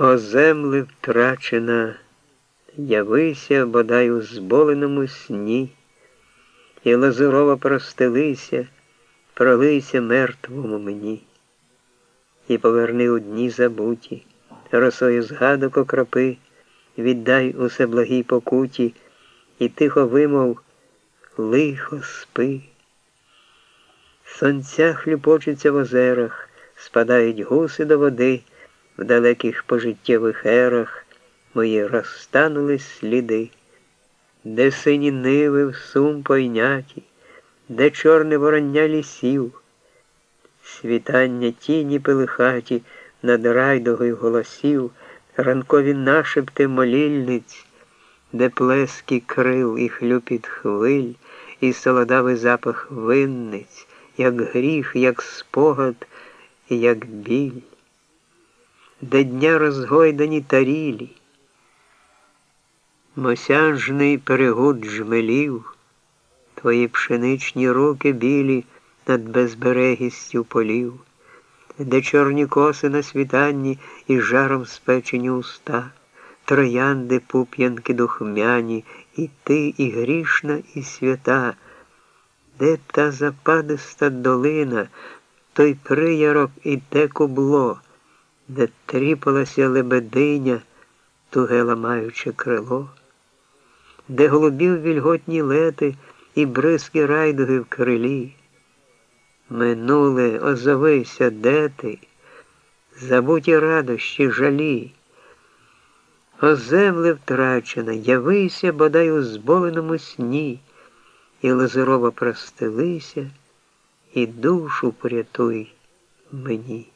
О земле втрачена, явися, бодай у зболеному сні, і лазурова простелися, пролися мертвому мені, і поверни у дні забуті, росою згадок окропи, віддай усе благій покуті, і тихо вимов лихо спи. Сонця хлюпочуться в озерах, спадають гуси до води в далеких пожиттєвих ерах мої розтанули сліди, де сині ниви в сум пойняті, де чорне вороння лісів, світання тіні пилихаті над райдогою голосів, ранкові нашепти молільниць, де плески крил і хлюпіт хвиль, і солодавий запах винниць, як гріх, як спогад, як біль де дня розгойдані тарілі, мосяжний перегуд жмелів, твої пшеничні руки білі над безберегістю полів, де чорні коси на світанні і жаром спечені уста, троянди пуп'янки духмяні, і ти, і грішна, і свята, де та западиста долина, той приярок і те кубло де тріпалася лебединя, туге ламаючи крило, де голубів вільготні лети і бризки райдуги в крилі. Минуле, озовися, де ти, забуті радощі, жалі. О земле втрачена, явися, бодай у зболеному сні, і лазурова простелися, і душу порятуй мені.